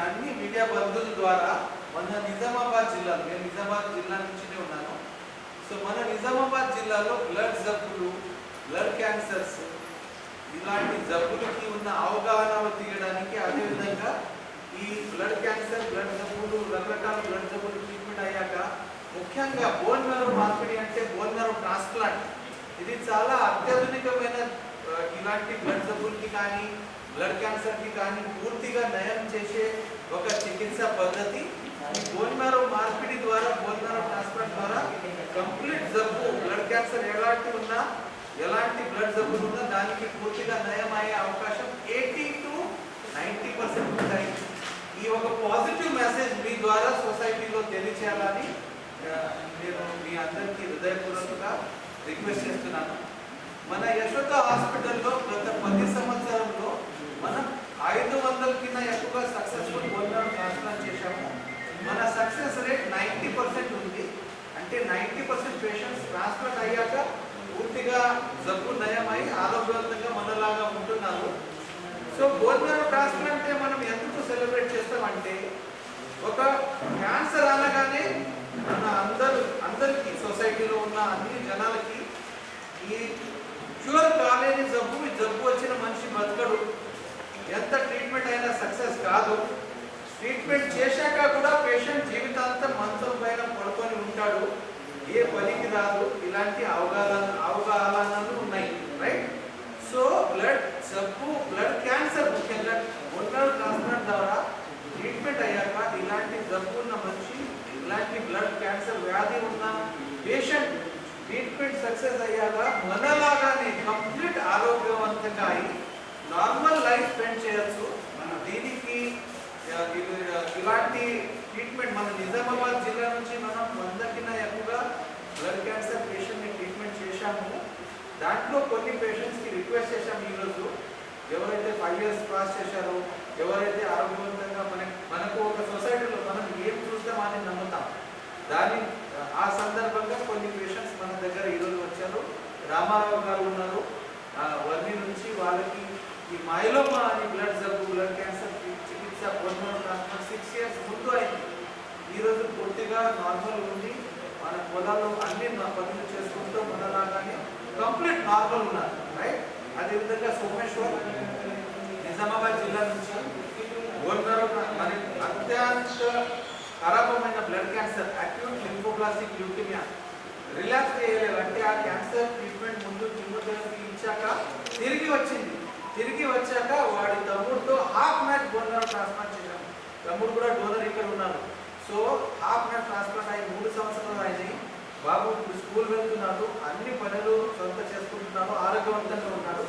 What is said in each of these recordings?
అన్ని మీడియా బంధువుల ద్వారా మన నిజామాబాద్ జిల్లాలో నేను నిజామాబాద్ జిల్లా నుంచినే ఉన్నాను. సో మన నిజామాబాద్ జిల్లాలో బ్లడ్ జబ్బులు బ్లడ్ క్యాన్సర్స్ ఇలాంటి జబ్బులకి ఉన్న అవగాహన తీయడానికి అదేవిధంగా ఈ బ్లడ్ క్యాన్సర్ బ్లడ్ జబ్బులు రకరకాల బ్లడ్ జబ్బులు ట్రీట్మెంట్ అయ్యాక ముఖ్యంగా బోన్ మెరో మార్పిడి అంటే బోన్ మెరో ట్రాన్స్ప్లాంట్ ఇది చాలా అత్యాధునికమైన ఇలాంటి బ్లడ్ జబ్బులకి కానీ బ్లడ్ క్యాన్సర్కి కానీ పూర్తిగా నయం చేసే ఒక చికిత్స పద్ధతి. ఈ బోన్ మ్యారో మార్పిడి ద్వారా బోన్ మ్యారో ట్రాన్స్ప్లాంట్ ద్వారా కంప్లీట్ జబ్బు బ్లడ్ క్యాన్సర్ ఎలాంటి ఉన్నా ఎలాంటి బ్లడ్ జబ్బులు ఉన్నా దానికి పూర్తిగా నయం అయ్యే అవకాశం ఎయిటీ టు నైంటీ పర్సెంట్ ఉంటాయి. ఈ ఒక పాజిటివ్ మెసేజ్ మీ ద్వారా సొసైటీలో తెలియచేయాలని నేను మీ అందరికీ హృదయపూర్వకంగా రిక్వెస్ట్ చేస్తున్నాను. మన యశోద హాస్పిటల్లో గత పది సంవత్సరంలో మనం ఐదు వందల కింద ఎక్కువగా సక్సెస్ఫుల్ బోన్మెరో ట్రాన్స్ప్లాంట్ చేశాము. మన సక్సెస్ రేట్ నైంటీ పర్సెంట్ ఉంది. అంటే నైంటీ పర్సెంట్ పేషెంట్స్ ట్రాన్స్ప్లాంట్ అయ్యాక పూర్తిగా జబ్బు నయమై ఆరోగ్యవంతంగా మనలాగా ఉంటున్నారు. సో బోన్మెరో ట్రాన్స్ప్లాంట్ అంటే మనం ఎందుకు సెలబ్రేట్ చేస్తామంటే ఒక క్యాన్సర్ అనగానే మన అందరు అందరికీ సొసైటీలో ఉన్న అన్ని జనాలకి ఈ క్యూర్ కాలేని జబ్బు ఈ జబ్బు వచ్చిన మనిషి బతకడు. ఎంత ట్రీట్మెంట్ అయినా సక్సెస్ కాదు. ట్రీట్మెంట్ చేశాక కూడా పేషెంట్ జీవితాంతం మంచం పైన పడుకొని ఉంటాడు. ఏ పనికి రాదు. ఇలాంటి అవగాహన అవగాహనలు ఉన్నాయి రైట్ సో బ్లడ్ జబ్బు బ్లడ్ క్యాన్సర్ ముఖ్యంగా బొన్నర్ ట్రాన్స్ప్లాంట్ ద్వారా ట్రీట్మెంట్ అయ్యాక ఇలాంటి జబ్బు ఉన్న మనిషి ఇలాంటి బ్లడ్ క్యాన్సర్ వ్యాధి ఉన్న పేషెంట్ ట్రీట్మెంట్ సక్సెస్ అయ్యాక మనలాగానే కంప్లీట్ ఆరోగ్యవంతంగా అయి నార్మల్ లైఫ్ స్పెండ్ చేయొచ్చు. దీనికి ఇలాంటి ట్రీట్మెంట్ మన నిజామాబాద్ జిల్లా నుంచి మనం వంద కింద ఎక్కువగా బ్లడ్ క్యాన్సర్ పేషెంట్ని ట్రీట్మెంట్ చేశాము. దాంట్లో కొన్ని పేషెంట్స్కి రిక్వెస్ట్ చేశాము ఈరోజు. ఎవరైతే ఫైవ్ ఇయర్స్ క్రాస్ చేశారో ఎవరైతే ఆరోగ్యవంతంగా మన మనకు ఒక సొసైటీలో మనం ఏం చూస్తామో అని నమ్ముతాం. దాని ఆ సందర్భంగా కొన్ని పేషెంట్స్ మన దగ్గర ఈరోజు వచ్చారు. రామారావు గారు ఉన్నారు. ఆ, వర్ణి నుంచి వాళ్ళకి ఈ మైలోమా అని బ్లడ్ జబ్బు బ్లడ్ క్యాన్సర్ చికిత్స ట్రాన్స్ప్లాంట్ సిక్స్ ఇయర్స్ ముందు అయింది ఈరోజు పూర్తిగా నార్మల్ ఉంది మన పొలాల్లో అన్ని పనులు చేసుకుంటూ మొదలాగానే కంప్లీట్ నార్మల్ ఉన్నారు రైట్ అదేవిధంగా సోమేశ్వర్ నిజామాబాద్ జిల్లా నుంచి గోల్గారు మరి అత్యంత ఖరాబమైన blood cancer acute lymphoblastic leukaemia relapse చేయలేదు అంటే ఆ క్యాన్సర్ ట్రీట్మెంట్ ముందు కిమోథెరపీ ఇచ్చాక తిరిగి వచ్చింది తిరిగి వచ్చాక వాడి తమ్ముడితో హాఫ్ మ్యాచ్ బోనర్ ట్రాన్స్ప్లాంట్ చేశాను తమ్ముడు కూడా డోనర్ ఇక్కడ ఉన్నారు సో హాఫ్ మ్యాచ్ ట్రాన్స్ప్లాంట్ అయ్యి మూడు సంవత్సరాలు అయినాయి బాబు ఇప్పుడు స్కూల్ వెళ్తున్నాడు. అన్ని పనులు సొంత చేసుకుంటున్నాడు. ఆరోగ్యవంతంగా ఉన్నాడు.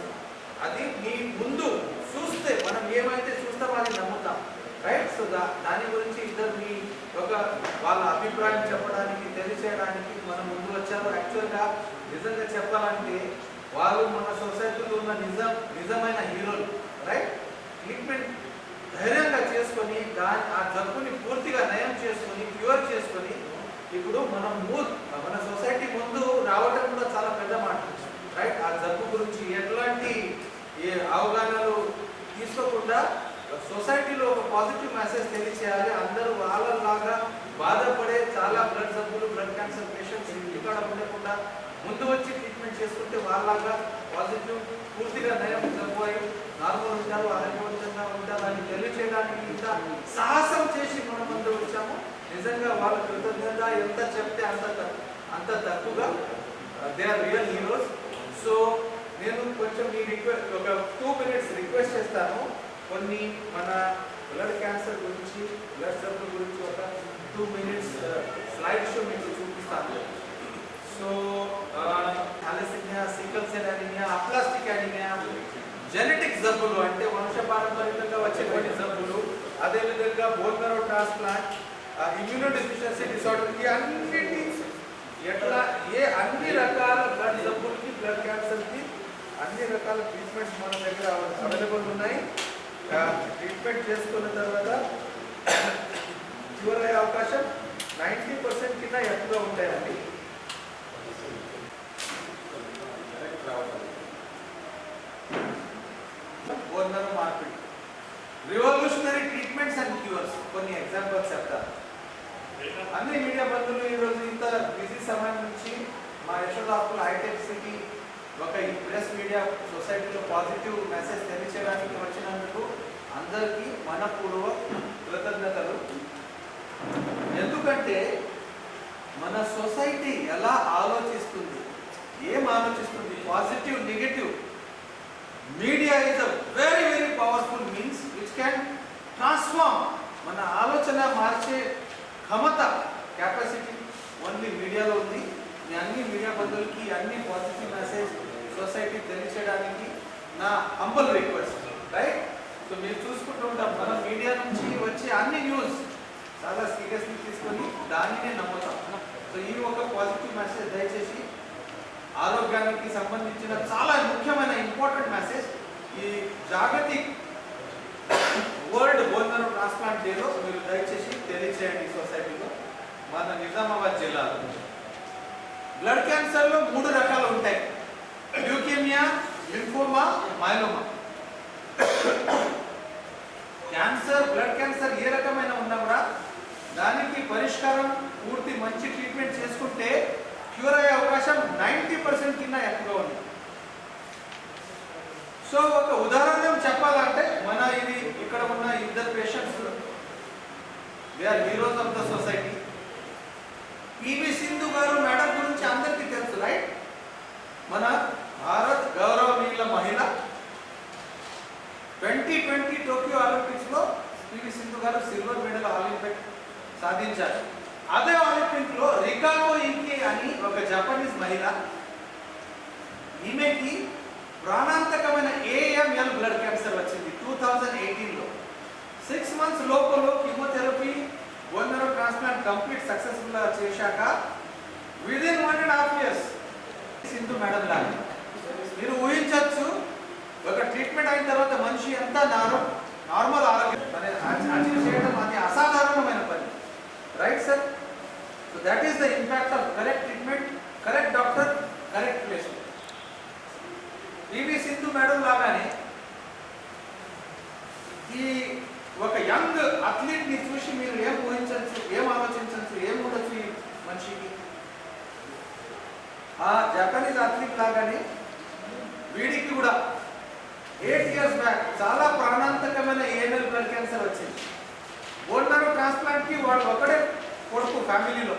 అది మీ ముందు చూస్తే మనం ఏమైతే చూస్తామో అది నమ్ముతాం. రైట్ సో దా దాని గురించి ఇద్దరు మీ ఒక వాళ్ళ అభిప్రాయం చెప్పడానికి తెలియచేయడానికి మనం ముందు వచ్చారు. యాక్చువల్గా నిజంగా చెప్పాలంటే వాళ్ళు మన సొసైటీలో ఉన్న నిజం నిజమైన హీరోలు రైట్ ట్రీట్మెంట్ ధైర్యంగా చేసుకొని దాని ఆ జబ్బుని పూర్తిగా నయం చేసుకొని క్యూర్ చేసుకొని ఇప్పుడు మనం మన సొసైటీ ముందు రావటం కూడా చాలా పెద్ద మాట రైట్ ఆ జబ్బు గురించి ఎట్లాంటి ఏ అవగాహనలు తీసుకోకుండా సొసైటీలో ఒక పాజిటివ్ మెసేజ్ తెలియచేయాలి. అందరూ వాళ్ళలాగా బాధపడే చాలా బ్లడ్ జబ్బులు బ్లడ్ క్యాన్సర్ పేషెంట్స్ ఇంటికాడ ఉండకుండా ముందు వచ్చి ట్రీట్మెంట్ చేసుకుంటే వాళ్ళలాగా పాజిటివ్ పూర్తిగా నయం జబ్బు నార్మల్ ఉంటారు ఆరోగ్యవంతంగా ఉంటారు అని తెలియచేయడానికి ఇంత సాహసం చేసి మనం అందరూ వచ్చాము. నిజంగా వాళ్ళ కృతజ్ఞత ఎంత చెప్తే అంత అంత తక్కువగా they are real heroes so నేను కొంచెం మీ రిక్వెస్ట్ ఒక టూ మినిట్స్ రిక్వెస్ట్ చేస్తాను. కొన్ని మన బ్లడ్ క్యాన్సర్ గురించి బ్లడ్ జబ్బుల గురించి ఒక టూ మినిట్స్ స్లైడ్ షో మీకు చూపిస్తాను. So, uh, thalassemia, sickle cell anemia, aplastic anemia, genetic జబ్బులు అంటే వంశపారంపర్యంగా వచ్చేటువంటి జబ్బులు అదేవిధంగా bone marrow transplant immunodeficiency disorder ఈ అన్నిటి ఎట్లా ఏ అన్ని రకాల బ్లడ్ జబ్బులకి బ్లడ్ క్యాన్సర్కి అన్ని రకాల ట్రీట్మెంట్స్ మన దగ్గర అవైలబుల్ ఉన్నాయి. Uh, ట్రీట్మెంట్ చేసుకున్న తర్వాత క్యూర్ అయ్యే అవకాశం నైంటీ పర్సెంట్ కింద ఎక్కువగా ఉంటాయండి. ఓనర్ మార్పిడి రివల్యూషనరీ ట్రీట్మెంట్స్ అండ్ క్యూర్స్ కొన్ని ఎగ్జాంపుల్స్ చెప్తారు అన్ని మీడియా బంధువులు ఈరోజు ఇంత బిజీ సమయం నుంచి మా యశోదాపుల్ హైటెక్ సిటీ ఒక ఈ ప్రెస్ మీడియా సొసైటీలో పాజిటివ్ మెసేజ్ తెలియచేయడానికి వచ్చినందుకు అందరికీ మనపూర్వ కృతజ్ఞతలు. ఎందుకంటే మన సొసైటీ ఎలా ఆలోచిస్తుంది? ఏం ఆలోచిస్తుంది? Positive negative media is a very very powerful means which can transform మన ఆలోచన మార్చే క్షమత కెపాసిటీ ఓన్లీ మీడియాలో ఉంది. మీ అన్ని మీడియా బంధువులకి అన్ని పాజిటివ్ మెసేజ్ సొసైటీ తెలియచేయడానికి నా హంబల్ రిక్వెస్ట్ రైట్ సో మీరు చూసుకుంటూ ఉంటాం. మన మీడియా నుంచి వచ్చే అన్ని న్యూస్ చాలా సీరియస్లీ తీసుకొని దానినే నమ్ముతాం. సో ఈ ఒక పాజిటివ్ మెసేజ్ దయచేసి ఆరోగ్యానికి సంబంధించిన చాలా ముఖ్యమైన ఇంపార్టెంట్ మెసేజ్ ఈ జాగతిక్ వరల్డ్ బోనర్ ట్రాన్స్ప్లాంట్ డేలో మీరు దయచేసి తెలియజేయండి సొసైటీలో. మన నిజామాబాద్ జిల్లాలో బ్లడ్ క్యాన్సర్లో మూడు రకాలు ఉంటాయి. Leukaemia lymphoma myeloma. Cancer blood cancer ఏ రకమైన ఉన్నా కూడా దానికి పరిష్కారం పూర్తి మంచి ట్రీట్మెంట్ చేసుకుంటే క్యూర్ అయ్యే అవకాశం నైంటీ పర్సెంట్ కింద ఎక్కువగా ఉంది. సో ఒక ఉదాహరణ చెప్పాలంటే మన ఇది ఇక్కడ ఉన్న ఇద్దరు patients they are heroes of the society PV Sindhu garu madam గురించి అందరికీ తెలుసు రైట్ మన భారత్ గౌరవనీయుల మహిళ ట్వంటీ ట్వంటీ టోక్యో ఒలింపిక్స్లో PV Sindhu garu silver medal Olympic సాధించారు అదే ఒలింపిక్లో రికాకో ఇంకి అని ఒక జపనీస్ మహిళ ఈమెకి ప్రాణాంతకమైన ఏఎంఎల్ బ్లడ్ క్యాన్సర్ వచ్చింది టూ థౌజండ్ ఎయిటీన్లో సిక్స్ మంత్స్ లోపల chemotherapy bone transplant complete successful చేశాక within one and half years Sindhu madam లాగా మీరు ఊహించవచ్చు ఒక ట్రీట్మెంట్ అయిన తర్వాత మనిషి ఎంత నారో నార్మల్ ఆరోగ్యం అచీవ్ చేయడం అది అసాధారణమైన పని right sir so that is the impact of correct treatment correct doctor correct placement PV Sindhu madam లాగానే ఈ ఒక అథ్లీట్ని చూసి మీరు ఏం ఊహించచ్చు ఏం ఆలోచించవచ్చు ఏం ఉండొచ్చు ఈ మనిషికి? ఆ జపనీస్ అథ్లీట్ లాగానే వీడికి కూడా. ఎయిట్ ఇయర్స్ బ్యాక్ చాలా ప్రాణాంతకమైన ఏఎన్ఎల్ బ్లడ్ క్యాన్సర్ వచ్చింది. బోన్ మ్యారో ట్రాన్స్ప్లాంట్కి వాడు ఒకడే కొడుకు ఫ్యామిలీలో.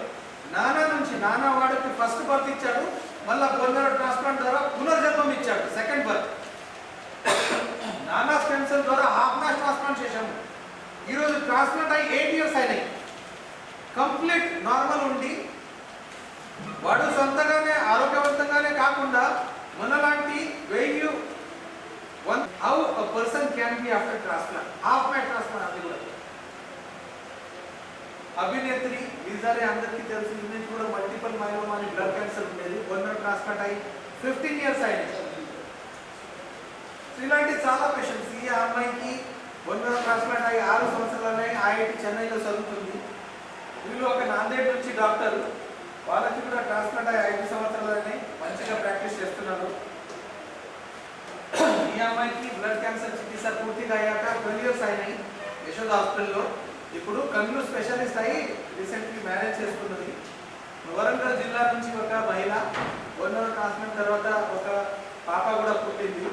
నానా నుంచి నానా వాడికి ఫస్ట్ బర్త్ ఇచ్చాడు మళ్ళా బోన్ మ్యారో ట్రాన్స్ప్లాంట్ ద్వారా పునర్జన్మం ఇచ్చాడు సెకండ్ బర్త్ నానా స్టెమ్ ద్వారా హాఫ్ నాష్ ట్రాన్స్ప్లాంట్ చేశాము. ఈరోజు ట్రాన్స్ప్లాంట్ అయ్యి ఎయిట్ ఇయర్స్ అయినాయి. కంప్లీట్ నార్మల్ ఉండి వాడు సొంతగానే ఆరోగ్యవంతంగానే కాకుండా మనలాంటి వెయ్యి one how a person can be after transplant half my transplant అది కూడా. అభినేత్రి ఈసారి అందరికీ తెలుసు ఈమెకి కూడా మల్టిపల్ మైలోమా అని బ్లడ్ క్యాన్సర్ ఉండేది వన్ ట్రాన్స్ప్లాంట్ అయ్యి ఫిఫ్టీన్ ఇయర్స్ అయింది ఇలాంటి చాలా పేషెంట్స్ ఈ అమ్మాయికి వన్ ట్రాన్స్ప్లాంట్ అయ్యి ఆరు సంవత్సరాలనే ఐఐటి చెన్నైలో చదువుతుంది. వీళ్ళు ఒక నాందేడ్ నుంచి డాక్టర్. వాళ్ళకి కూడా ట్రాన్స్ప్లాంట్ అయ్యి ఐదు సంవత్సరాలనే మంచిగా ప్రాక్టీస్ చేస్తున్నారు. ఈ అమ్మాయికి బ్లడ్ క్యాన్సర్ చికిత్స పూర్తిగా అయ్యాక ట్వెల్వ్ ఇయర్స్ అయినాయి. యశోద హాస్పిటల్లో ఇప్పుడు కన్ను స్పెషలిస్ట్ అయ్యి రీసెంట్లీ మ్యారేజ్ చేసుకున్నది. వరంగల్ జిల్లా నుంచి ఒక మహిళ వన్ అవర్ ట్రాన్స్ప్లాంట్ తర్వాత ఒక పాప కూడా పుట్టింది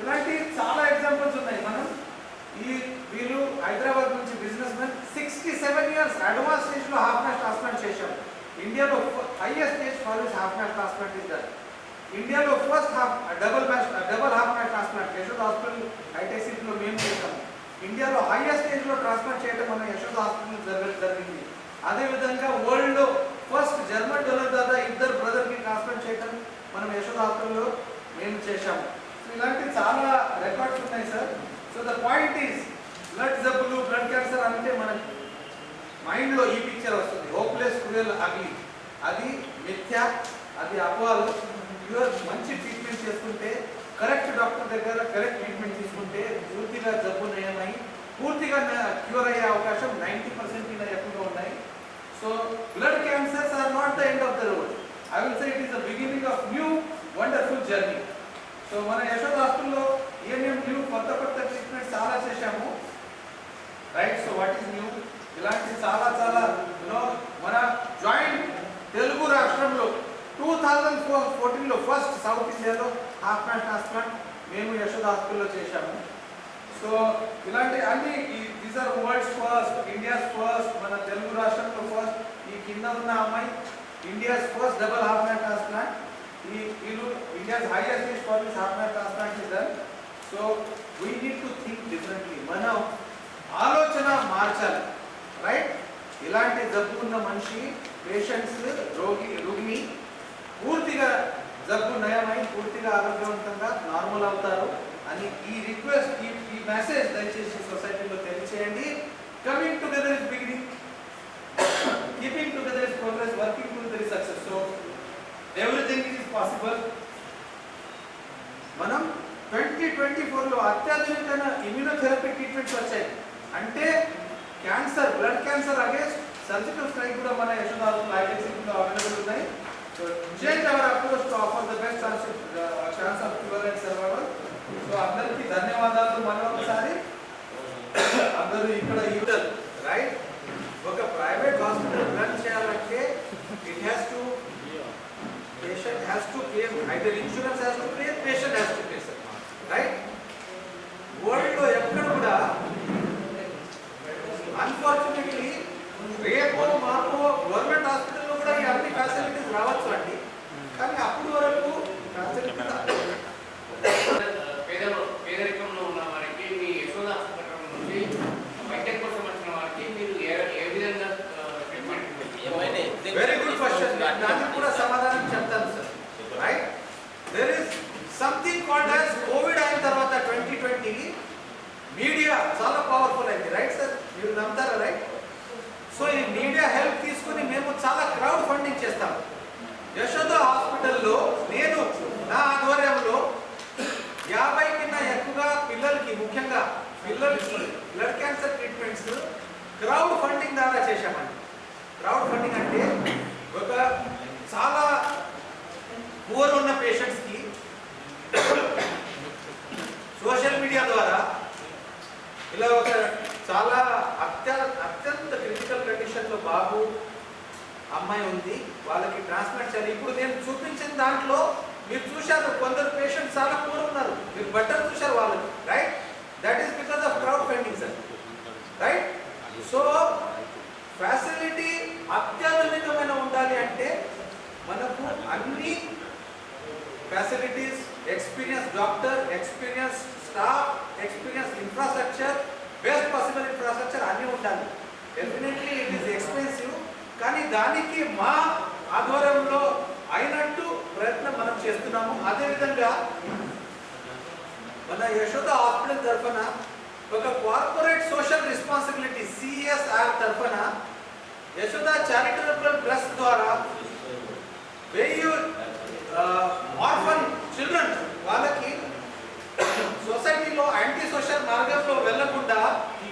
ఇలాంటి చాలా ఎగ్జాంపుల్స్ ఉన్నాయి మనం ఈ వీళ్ళు హైదరాబాద్ నుంచి businessmen sixty seven years advance స్టేజ్లో హాఫ్ మ్యాచ్ ట్రాన్స్ప్లాంట్ చేశాం. ఇండియాలో highest stage follows half match transplant is that ఇండియాలో first half double match double half match transplant Yashoda hospital Hitech సిటీలో మేము చేశాము ఇండియాలో హైయెస్ట్ స్టేజ్లో ట్రాన్స్ప్లాంట్ చేయడం మన యశోద్ హాస్పిటల్ జరగ జరిగింది. అదేవిధంగా వరల్డ్లో ఫస్ట్ జర్మన్ డోనర్ దాదా ఇద్దరు బ్రదర్కి ట్రాన్స్ప్లాంట్ చేయడం మనం యశోద హాస్పిటల్లో మేము చేశాము సో ఇలాంటి చాలా రికార్డ్స్ ఉన్నాయి sir so the point is blood జబ్బులు బ్లడ్ క్యాన్సర్ అంటే మనకి మైండ్లో ఈ పిక్చర్ వస్తుంది. హోప్లెస్ క్రూయల్ అగ్లీ అది మిథ్య అది అపవాలు మంచి ట్రీట్మెంట్ చేసుకుంటే కరెక్ట్ డాక్టర్ దగ్గర కరెక్ట్ ట్రీట్మెంట్ తీసుకుంటే పూర్తిగా జబ్బు నయమై పూర్తిగా క్యూర్ అయ్యే అవకాశం నైంటీ పర్సెంట్ ఎక్కువగా ఉన్నాయి. So blood cancers are not the end of the road I will say it is the beginning of new wonderful journey so మన యశోద్ హాస్పిటల్లో ఏమేమి న్యూ కొత్త కొత్త ట్రీట్మెంట్ చాలా చేశాము. Right so what is new ఇలాంటి చాలా చాలా యూనో మన జాయింట్ తెలుగు రాష్ట్రంలో టూ థౌజండ్ ఫోర్ ఫోర్టీన్లో ఫస్ట్ సౌత్ ఇండియాలో హాఫ్ మ్యాన్ ట్రాన్స్ప్లాంట్ మేము యశోద హాస్పిటల్లో చేశాము. సో ఇలాంటి అన్ని these are world's first India's first మన తెలుగు రాష్ట్రంలో ఫస్ట్ ఈ కింద ఉన్న అమ్మాయి India's first double half man transplant ఈ వీళ్ళు India's highest is for this half man transplant is so we need to think differently మనం ఆలోచన మార్చాలి. ఇలాంటి జబ్బు ఉన్న మనిషి పేషెంట్స్ రోగి రోగిని పూర్తిగా జబ్బు నయమై పూర్తిగా ఆరోగ్యవంతంగా నార్మల్ అవుతారు అని ఈ రిక్వెస్ట్ ఈ ఈ మెసేజ్ దయచేసి సొసైటీలో తెలియచేయండి. Coming together is beginning keeping together is progress working together is success so everything is possible మనం ట్వంటీ ట్వంటీ ఫోర్లో అత్యాధునికమైన ఇమ్యూనోథెరపీ ట్రీట్మెంట్స్ వచ్చాయి. అంటే క్యాన్సర్ బ్లడ్ క్యాన్సర్ అలాగే సర్జికల్ స్ట్రైక్ కూడా మన యశోదాలు లైటెక్సింగ్లో అవైలబుల్ ఉన్నాయి. So change our approach to offer the best chance chance of cure and survival so అందరికీ ధన్యవాదాలు మరొకసారి అందరూ ఇక్కడ యూటర్ రైట్ ఒక ప్రైవేట్ హాస్పిటల్ రన్ చేయాలంటే it has to patient has to pay either insurance has to pay patient has to pay sir right వరల్డ్లో ఎక్కడ కూడా అన్ఫార్చునేట్లీ రేపో మాపో గవర్నమెంట్ హాస్పిటల్లో కూడా ఈ అన్ని ఫెసిలిటీస్ రావచ్చు అండి కానీ అప్పుడు వరకు ఫెసిలిటీస్ పేద పేదరికంలో ఉన్న వారికి మీ యశోద హాస్పిటల్ నుంచి వైద్యం కోసం వచ్చిన వారికి మీరు ఏ ఏ విధంగా ట్రీట్మెంట్ వెరీ గుడ్ క్వశ్చన్ దానికి కూడా సమాధానం చెప్తాను sir right there is something called as Covid అయిన తర్వాత ట్వంటీ ట్వంటీ మీడియా చాలా పవర్ఫుల్ అయింది రైట్ సార్ మీరు నమ్ముతారా రైట్ సో ఈ మీడియా హెల్ప్ తీసుకుని మేము చాలా క్రౌడ్ ఫండింగ్ చేస్తాం. యశోద హాస్పిటల్లో నేను నా ఆధ్వర్యంలో యాభై కన్నా ఎక్కువగా పిల్లలకి ముఖ్యంగా పిల్లలకి blood cancer treatments crowd funding ద్వారా చేశామండి. క్రౌడ్ ఫండింగ్ అంటే ఒక చాలా పూర్ ఉన్న పేషెంట్స్కి సోషల్ మీడియా ద్వారా ఇలా ఒక చాలా అత్య అత్యంత క్రిటికల్ కండిషన్లో బాబు అమ్మాయి ఉంది. వాళ్ళకి ట్రాన్స్ప్లాంట్ చేయాలి. ఇప్పుడు నేను చూపించిన దాంట్లో మీరు చూశారు కొందరు పేషెంట్స్ చాలా పూర్ ఉన్నారు. మీరు బట్టర్ చూశారు వాళ్ళకి right that is because of crowd funding sir right so facility అత్యాధునికమైన ఉండాలి అంటే మనకు అన్ని facilities experience doctor experience staff experience infrastructure best possible infrastructure అన్నీ ఉండాలి. డెఫినెట్లీ ఇట్ ఈస్ ఎక్స్పెన్సివ్ కానీ దానికి మా ఆధ్వర్యంలో అయినట్టు ప్రయత్నం మనం చేస్తున్నాము. అదేవిధంగా మన యశోద హాస్పిటల్ తరఫున ఒక కార్పొరేట్ సోషల్ రెస్పాన్సిబిలిటీ సిఎస్ఆర్ తరఫున యశోద చారిటబుల్ ట్రస్ట్ ద్వారా వెయ్యి ఆర్ఫన్ చిల్డ్రన్ వాళ్ళకి సొసైటీలో యాంటీ సోషల్ మార్గంలో వెళ్ళకుండా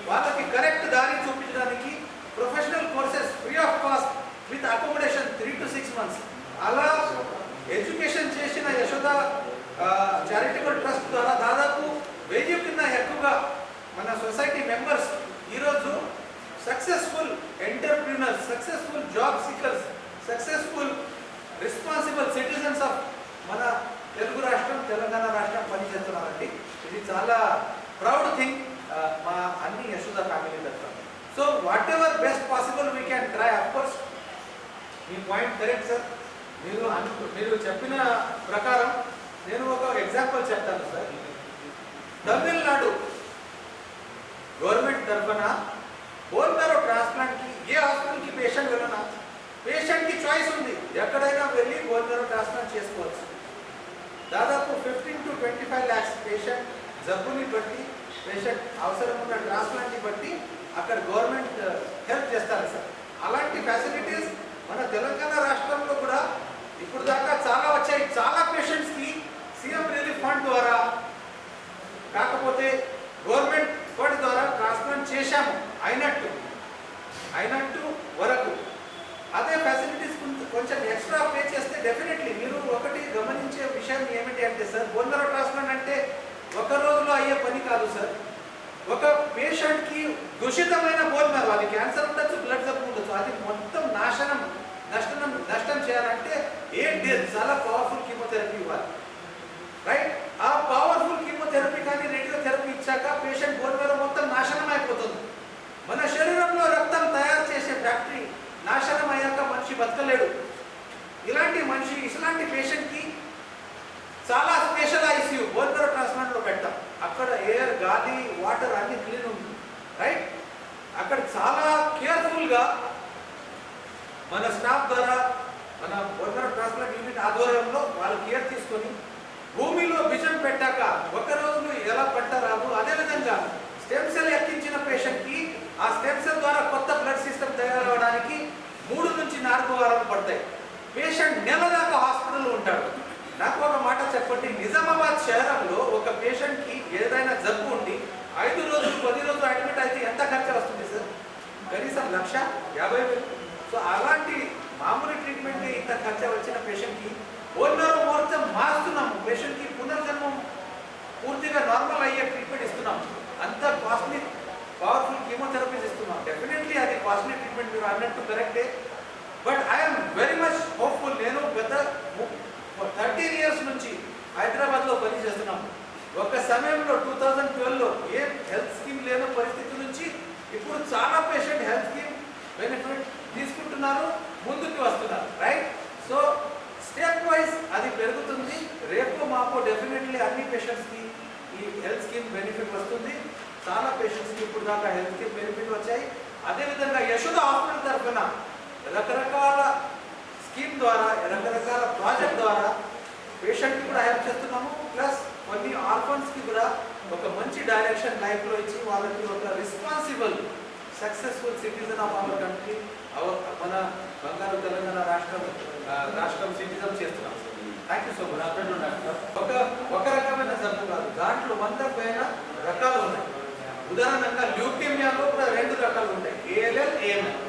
వాళ్ళకి కరెక్ట్ దారి చూపించడానికి professional courses free of cost with accommodation three to six months అలా ఎడ్యుకేషన్ చేసిన యశోద చారిటబుల్ ట్రస్ట్ ద్వారా దాదాపు వెయ్యి కింద ఎక్కువగా మన సొసైటీ మెంబర్స్ ఈరోజు successful entrepreneurs successful job seekers successful responsible citizens of మన తెలుగు రాష్ట్రం తెలంగాణ రాష్ట్రం పనిచేస్తున్నారండి. ఇది చాలా ప్రౌడ్ థింగ్ uh, మా అన్ని యశోద ఫ్యామిలీ తరఫున. So whatever best possible we can try of course me point correct sir మీరు అను మీరు చెప్పిన ప్రకారం నేను ఒక ఎగ్జాంపుల్ చెప్తాను సార్ తమిళనాడు గవర్నమెంట్ తరఫున బోన్ మ్యారో ట్రాన్స్ప్లాంట్కి ఏ హాస్పిటల్కి పేషెంట్ వెళ్ళినా? పేషెంట్కి చాయిస్ ఉంది. ఎక్కడైనా వెళ్ళి బోన్ మ్యారో ట్రాన్స్ప్లాంట్ చేసుకోవచ్చు. దాదాపు fifteen to twenty five lakhs patient జబ్బుని బట్టి పేషెంట్ అవసరం ఉన్న ట్రాన్స్ప్లాంట్ని బట్టి అక్కడ గవర్నమెంట్ uh, హెల్ప్ చేస్తారు సార్. అలాంటి ఫెసిలిటీస్ మన తెలంగాణ రాష్ట్రంలో కూడా ఇప్పుడు దాకా చాలా వచ్చాయి. చాలా పేషెంట్స్కి సీఎం రిలీఫ్ ఫండ్ ద్వారా కాకపోతే గవర్నమెంట్ ఫండ్ ద్వారా ట్రాన్స్ప్లాంట్ చేశాము. అయినట్టు అయినట్టు వరకు. అదే ఫెసిలిటీస్ కొంచెం ఎక్స్ట్రా పే చేస్తే డెఫినెట్లీ మీరు ఒకటి గమనించే విషయం ఏమిటి అంటే సార్ బోన్మరో ట్రాన్స్ప్లాంట్ అంటే ఒక రోజులో అయ్యే పని కాదు సార్. ఒక పేషెంట్కి దూషితమైన బోన్ అది క్యాన్సర్ ఉండొచ్చు బ్లడ్ జబ్బు ఉండొచ్చు అది మొత్తం నాశనం నష్టం నష్టం చేయాలంటే ఏ డేస్ చాలా పవర్ఫుల్ కీమోథెరపీ ఇవ్వాలి రైట్ ఆ పవర్ఫుల్ కీమోథెరపీ కానీ రేడియోథెరపీ ఇచ్చాక పేషెంట్ బోన్ మీద మొత్తం నాశనం అయిపోతుంది మన శరీరంలో రక్తం తయారు చేసే ఫ్యాక్టరీ నాశనం అయ్యాక మనిషి బతకలేడు ఇలాంటి మనిషి ఇలాంటి పేషెంట్కి చాలా స్పెషల్ ఐసీయూ బోన్ మ్యారో ట్రాన్స్ప్లాంట్లో పెట్టాం అక్కడ ఎయిర్ గాలి వాటర్ అన్ని క్లీన్ ఉంటుంది రైట్ అక్కడ చాలా కేర్ఫుల్గా మన స్టాఫ్ ద్వారా మన బోన్ మ్యారో ట్రాన్స్ప్లాంట్ యూనిట్ ఆధ్వర్యంలో వాళ్ళు కేర్ తీసుకొని భూమిలో బిజం పెట్టాక ఒక రోజులు ఎలా పెట్టరాదు అదేవిధంగా స్టెమ్ సెల్ ఎక్కించిన పేషెంట్కి ఆ స్టెమ్ సెల్ ద్వారా కొత్త బ్లడ్ సిస్టమ్ తయారవడానికి మూడు నుంచి నాలుగు వారాలు పడతాయి పేషెంట్ నెల దాకా హాస్పిటల్లో ఉంటాడు నాకు ఒక మాట చెప్పండి నిజామాబాద్ శహరంలో ఒక పేషెంట్కి ఏదైనా జబ్బు ఉండి ఐదు రోజులు పది రోజులు అడ్మిట్ అయితే ఎంత ఖర్చు వస్తుంది సార్? కనీసం లక్ష యాభై వేలు. సో అలాంటి మామూలు ట్రీట్మెంట్కి ఇంత ఖర్చు వచ్చిన పేషెంట్కి ఓన్నరో ముహూర్తం మారుస్తున్నాము. పేషెంట్కి పునర్జన్మం పూర్తిగా నార్మల్ అయ్యే ట్రీట్మెంట్ ఇస్తున్నాం అంత కాస్ట్లీ పవర్ఫుల్ కీమోథెరపీస్ ఇస్తున్నాం డెఫినెట్లీ అది కాస్ట్లీ ట్రీట్మెంట్ మీరు అన్నట్టు కరెక్టే. But I'm very much hopeful. నేను గత థర్టీన్ ఇయర్స్ నుంచి హైదరాబాద్లో పని చేస్తున్నాం. ఒక సమయంలో టూ థౌజండ్ ట్వెల్వ్లో ఏ హెల్త్ స్కీమ్ లేని పరిస్థితి నుంచి ఇప్పుడు చాలా పేషెంట్ హెల్త్ స్కీమ్ బెనిఫిట్ తీసుకుంటున్నారు ముందుకు వస్తున్నారు రైట్ సో స్టెప్ వైజ్ అది పెరుగుతుంది. రేపు మాకు డెఫినెట్లీ అన్ని పేషెంట్స్కి ఈ హెల్త్ స్కీమ్ బెనిఫిట్ వస్తుంది. చాలా పేషెంట్స్కి ఇప్పుడు దాకా హెల్త్ స్కీమ్ బెనిఫిట్ వచ్చాయి. అదేవిధంగా యశోద హాస్పిటల్ తరఫున రకరకాల స్కీమ్ ద్వారా రకరకాల ప్రాజెక్ట్ ద్వారా పేషెంట్కి కూడా హెల్ప్ చేస్తున్నాము. ప్లస్ కొన్ని ఆర్ఫన్స్కి కూడా ఒక మంచి డైరెక్షన్ లైఫ్లో ఇచ్చి వాళ్ళకి ఒక responsible successful citizen of our country our మన బంగారు తెలంగాణ రాష్ట్రం రాష్ట్రం సిటిజన్ చేస్తున్నాం. థ్యాంక్ యూ సో మచ్ ఒక ఒక రకమైన జబ్బు కాదు. దాంట్లో వంద పైన రకాలు ఉన్నాయి. ఉదాహరణగా ల్యూకేమియాలో కూడా రెండు రకాలు ఉంటాయి. ఏఎల్ఎల్ ఏఎంఎల్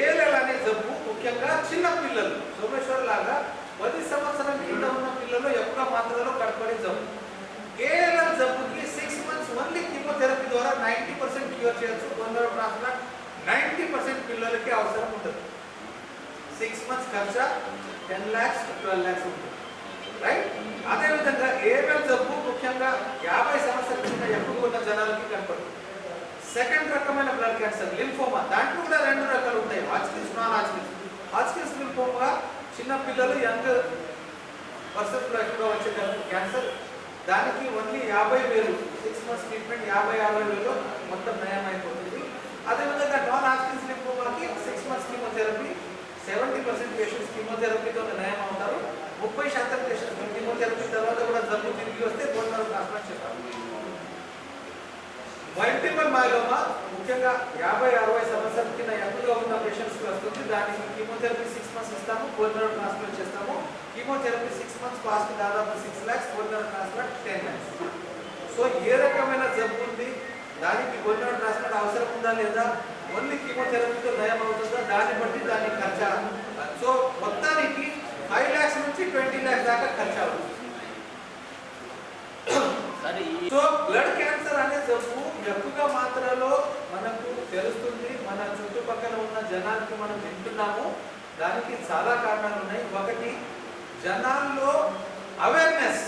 ఏఎల్ఎల్ అనే జబ్బు ముఖ్యంగా చిన్న పిల్లలు సోమేశ్వర్ లాగా పది సంవత్సరం కింద ఉన్న పిల్లలు ఎక్కువ మాత్రలో కడపడి జబ్బు. కేవలం జబ్బుకి సిక్స్ మంత్స్ ఓన్లీ కిమోథెరపీ ద్వారా నైంటీ పర్సెంట్ క్యూర్ చేయొచ్చు. కొందరు ట్రాన్స్ప్లాంట్ నైంటీ పర్సెంట్ పిల్లలకి అవసరం ఉంటుంది. సిక్స్ మంత్స్ ఖర్చు టెన్ ల్యాక్స్ ట్వెల్వ్ ల్యాక్స్ ఉంటుంది. రైట్ అదేవిధంగా ఏఎంఎల్ జబ్బు ముఖ్యంగా యాభై సంవత్సరాల కింద ఎక్కువ ఉన్న జనాలకి కనపడుతుంది. సెకండ్ రకమైన బ్లడ్ క్యాన్సర్ లింఫోమా దాంట్లో కూడా రెండు రకాలు ఉంటాయి. Hodgkin's non Hodgkin's Hodgkin's lymphoma చిన్న పిల్లలు యంగ్ పర్సన్స్ ఎక్కువగా వచ్చే క్యాన్సర్. దానికి ఓన్లీ యాభై వేలు సిక్స్ మంత్స్ ట్రీట్మెంట్ యాభై అరవై వేలు మొత్తం నయం అయిపోతుంది అదేవిధంగా non Hodgkin's లింఫోమాకి six months chemotherapy seventy percent patients కీమోథెరపీతో నయం అవుతారు ముప్పై శాతం పేషెంట్స్ కీమోథెరపీ తర్వాత కూడా జబ్బు తిరిగి వస్తే బోన్ ట్రాన్స్ప్లాంట్ చేస్తారు. మల్టిపుల్ మైలోమా ముఖ్యంగా యాభై అరవై సంవత్సరాల కింద ఎక్కువగా ఉన్న పేషెంట్స్కి వస్తుంది దానికి కీమోథెరపీ సిక్స్ మంత్స్ ఇస్తాము బోర్నర్ ట్రాన్స్ప్లాంట్ చేస్తాము. కీమోథెరపీ సిక్స్ మంత్స్ కాస్ట్ దాదాపు six lakhs bone marrow transplant ten lakhs so ఏ రకమైన జబ్బు ఉంది? దానికి బోర్నర్ ట్రాన్స్ప్లాంట్ అవసరం ఉందా లేదా? ఓన్లీ కీమోథెరపీతో నయం అవుతుందా? దాన్ని బట్టి దాని ఖర్చు? సో మొత్తానికి ఫైవ్ ల్యాక్స్ నుంచి ట్వంటీ ల్యాక్స్ దాకా ఖర్చు అవుతుంది. సో బ్లడ్ క్యాన్సర్ అనే జబ్బు ఎక్కువగా మాత్రలో మనకు తెలుస్తుంది మన చుట్టుపక్కల ఉన్న జనానికి మనం వింటున్నాము. దానికి చాలా కారణాలు ఉన్నాయి. ఒకటి జనాల్లో అవేర్నెస్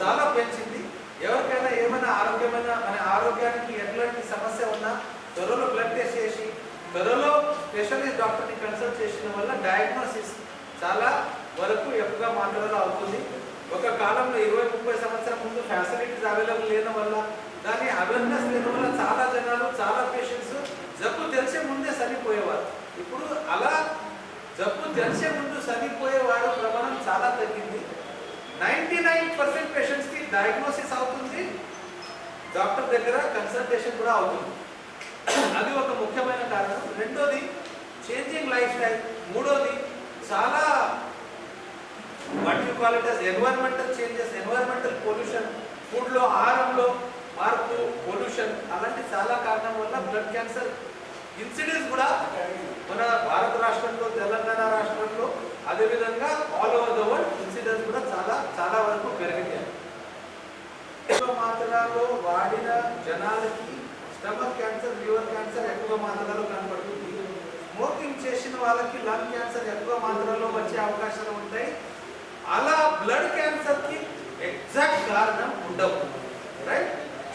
చాలా పెంచింది. ఎవరికైనా ఏమైనా ఆరోగ్యమైన మన ఆరోగ్యానికి ఎట్లాంటి సమస్య ఉన్నా త్వరలో బ్లడ్ టెస్ట్ చేసి త్వరలో స్పెషలిస్ట్ డాక్టర్ని కన్సల్ట్ చేసిన వల్ల డయాగ్నోసిస్ చాలా వరకు ఎక్కువగా మాత్రలో అవుతుంది. ఒక కాలంలో ఇరవై ముప్పై సంవత్సరం ముందు ఫ్యాసిలిటీస్ అవైలబుల్ లేని వల్ల దాని అవేర్నెస్ లేని వల్ల చాలా జనాలు చాలా పేషెంట్స్ జబ్బు తెలిసే ముందే చనిపోయేవారు ఇప్పుడు అలా జబ్బు తెలిసే ముందు చనిపోయేవాడు ప్రమాణం చాలా తగ్గింది. నైంటీ నైన్ పర్సెంట్ పేషెంట్స్కి డయాగ్నోసిస్ అవుతుంది. డాక్టర్ దగ్గర కన్సల్టేషన్ కూడా అవుతుంది. అది ఒక ముఖ్యమైన కారణం. రెండోది చేంజింగ్ లైఫ్ స్టైల్ మూడోది చాలా what you call it environmental changes environmental pollution ఫుడ్లో ఆహారంలో మార్పు పొల్యూషన్ అలాంటి చాలా కారణం వల్ల బ్లడ్ క్యాన్సర్ ఇన్సిడెంట్స్ కూడా మన భారత రాష్ట్రంలో తెలంగాణ రాష్ట్రంలో అదేవిధంగా all over the world incidents కూడా చాలా చాలా వరకు పెరిగింది. మాత్రలో వాడిన జనాలకి స్టమక్ క్యాన్సర్ లివర్ క్యాన్సర్ ఎక్కువ మాత్రలో కనపడుతుంది. స్మోకింగ్ చేసిన వాళ్ళకి లంగ్ క్యాన్సర్ ఎక్కువ మాత్రలో వచ్చే అవకాశాలు ఉంటాయి. అలా బ్లడ్ క్యాన్సర్కి ఎగ్జాక్ట్ కారణం ఉండవు.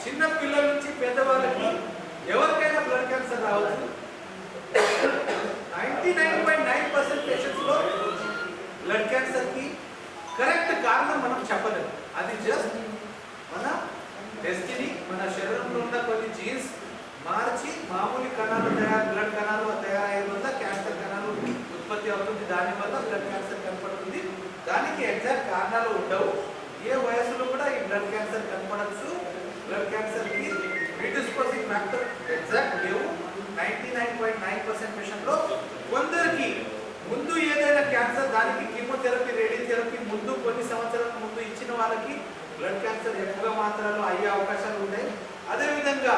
చిన్న పిల్లల నుంచి పెద్దవాళ్ళకి ఎవరికైనా బ్లడ్ క్యాన్సర్ రావచ్చు. Ninety nine point nine percent పేషెంట్స్లో blood క్యాన్సర్కి కరెక్ట్ కారణం మనం చెప్పలేము అది జస్ట్ మన డెస్టినీ మన శరీరంలో ఉన్న కొన్ని జీన్స్ మార్చి మామూలు కణాలు తయారు బ్లడ్ కణాలు తయారయ్యే వల్ల క్యాన్సర్ కణాలు ఉత్పత్తి అవుతుంది. దానివల్ల బ్లడ్ క్యాన్సర్ కనపడుతుంది. దానికి ఎగ్జాక్ట్ కారణాలు ఉండవు. ఏ వయసులో కూడా ఈ బ్లడ్ క్యాన్సర్ కనపడచ్చు. బ్లడ్ క్యాన్సర్కి ప్రీడిస్పోజింగ్ ఫ్యాక్టర్ ఎగ్జాక్ట్ లేవు ninety nine point nine percent పేషెంట్లో కొందరికి ముందు ఏదైనా క్యాన్సర్ దానికి కీమోథెరపీ రేడియోథెరపీ ముందు కొన్ని సంవత్సరాల ముందు ఇచ్చిన వాళ్ళకి బ్లడ్ క్యాన్సర్ ఎక్కువగా మాత్రాలు అయ్యే అవకాశాలు ఉన్నాయి అదేవిధంగా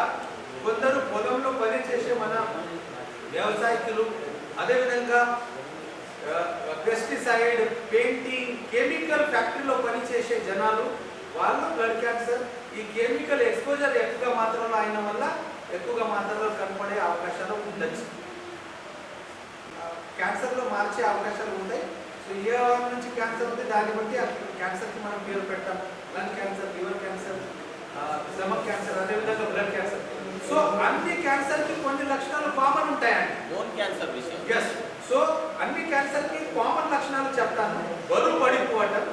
కొందరు పొలంలో పని చేసే మన వ్యవసాయకులు అదేవిధంగా పెస్టిసైడ్ పెయింటింగ్ కెమికల్ ఫ్యాక్టరీలో పనిచేసే జనాలు వాళ్ళు బ్లడ్ క్యాన్సర్ ఈ కెమికల్ ఎక్స్పోజర్ ఎక్కువగా మాత్రలో అయిన వల్ల ఎక్కువగా మాత్రలో కనపడే అవకాశాలు ఉండొచ్చు. క్యాన్సర్లో మార్చే అవకాశాలు ఉంటాయి. సో ఏ వారం నుంచి క్యాన్సర్ ఉంది దాన్ని బట్టి క్యాన్సర్కి మనం పేరు పెట్టాం lung cancer liver cancer stomach cancer అదేవిధంగా బ్లడ్ క్యాన్సర్ సో అన్ని క్యాన్సర్కి కొన్ని లక్షణాలు కామన్ ఉంటాయండి. బోన్ క్యాన్సర్ విషయం. ఎస్ సో అన్ని క్యాన్సర్కి కామన్ లక్షణాలు చెప్తాను. బరువు పడిపోవటం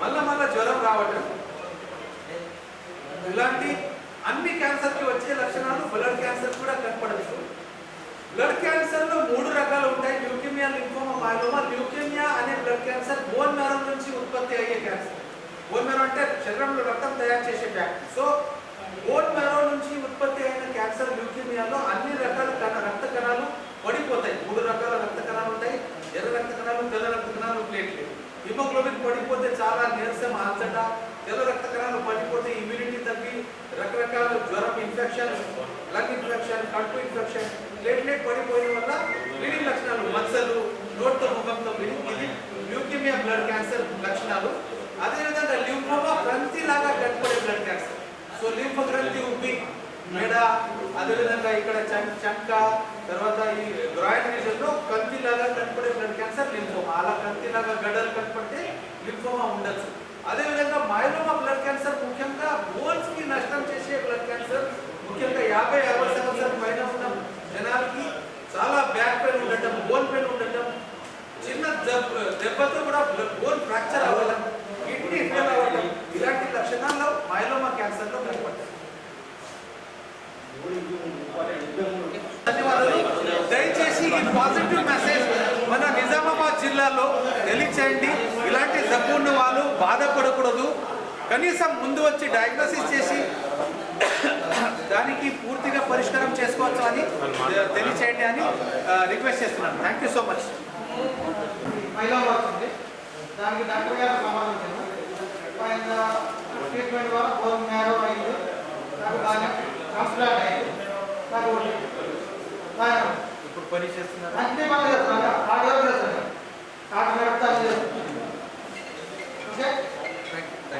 మళ్ళా మళ్ళా జ్వరం రావటం ఇలాంటి అన్ని క్యాన్సర్కి వచ్చే లక్షణాలు బ్లడ్ క్యాన్సర్ కూడా కనపడచ్చు బ్లడ్ క్యాన్సర్లో మూడు రకాలు ఉంటాయి. Leukaemia lymphoma myeloma. ల్యూకెమియా అనే బ్లడ్ క్యాన్సర్ బోన్ మ్యారో నుంచి ఉత్పత్తి అయ్యే క్యాన్సర్. బోన్ మ్యారో అంటే శరీరంలో రక్తం తయారు చేసే ఫ్యాక్టరీ సో బోన్ మ్యారో నుంచి ఉత్పత్తి అయిన క్యాన్సర్ ల్యూకెమియాలో అన్ని రకాల రక్త కణాలు పడిపోతాయి. మూడు రకాల రక్త కణాలు ఉంటాయి. ఎర్ర రక్త కణాలు తెల్ల రక్త కణాలు ప్లేట్లు. హిమోగ్లోబిన్ పడిపోతే చాలా నీరసం అలసట తెల్ల రక్త కణాలు పడిపోతే ఇమ్యూనిటీ తగ్గి రకరకాల జ్వరం ఇన్ఫెక్షన్ లంగ్ ఇన్ఫెక్షన్ కడుపు ఇన్ఫెక్షన్ ప్లేట్లెట్ పడిపోయిన వల్ల బ్లీడింగ్ లక్షణాలు మచ్చలు నోట్తో ముఖంతో బ్లీడింగ్ ఇది బ్లడ్ క్యాన్సర్ లక్షణాలు. అదేవిధంగా లింఫోమా గ్రంథి లాగా కనపడే బ్లడ్ క్యాన్సర్ సో లింఫ గ్రంథి ఉబ్బి మెడ అదేవిధంగా ఇక్కడ చంక తర్వాత ఈ గ్రాయిన్ రీజన్లో కంతి లాగా కనపడే బ్లడ్ క్యాన్సర్ లింఫోమా అలా కంతి లాగా గడ్డలు కనపడితే లింఫోమా ఉండొచ్చు. అదేవిధంగా మైలోమా బ్లడ్ క్యాన్సర్ ముఖ్యంగా బోన్స్కి నష్టం చేసే బ్లడ్ క్యాన్సర్ ముఖ్యంగా యాభై అరవై సంవత్సరాల పైన ఉన్న జనాలకి చాలా బ్యాక్ పెయిన్ ఉండటం బోన్ పెయిన్ ఉండటం చిన్న దెబ్బతో కూడా బోన్ ఫ్రాక్చర్ అవ్వడం కిడ్నీ ఫెయిల్ అవ్వడం ఇలాంటి లక్షణాల్లో మైలోమా క్యాన్సర్లో కనపడతాయి. ధన్యవాదాలు. దయచేసి ఈ పాజిటివ్ మెసేజ్ మన నిజామాబాద్ జిల్లాలో తెలియచేయండి. జబ్బు ఉన్న వాళ్ళు బాధపడకూడదు. కనీసం ముందు వచ్చి డయాగ్నోసిస్ చేసి దానికి పూర్తిగా పరిష్కారం చేసుకోవచ్చు అని తెలియచేయండి అని రిక్వెస్ట్ చేస్తున్నాను. థ్యాంక్ యూ సో మచ్ దానికి డాక్టర్ గారు సంబంధించాను ఆయన ట్రీట్మెంట్ ద్వారా బోన్ మ్యారో అయింది నాకు బాగా ట్రాన్స్ప్లాంట్ అయింది నాకు ఇప్పుడు పని చేస్తున్నారు. అంతే మన Okay?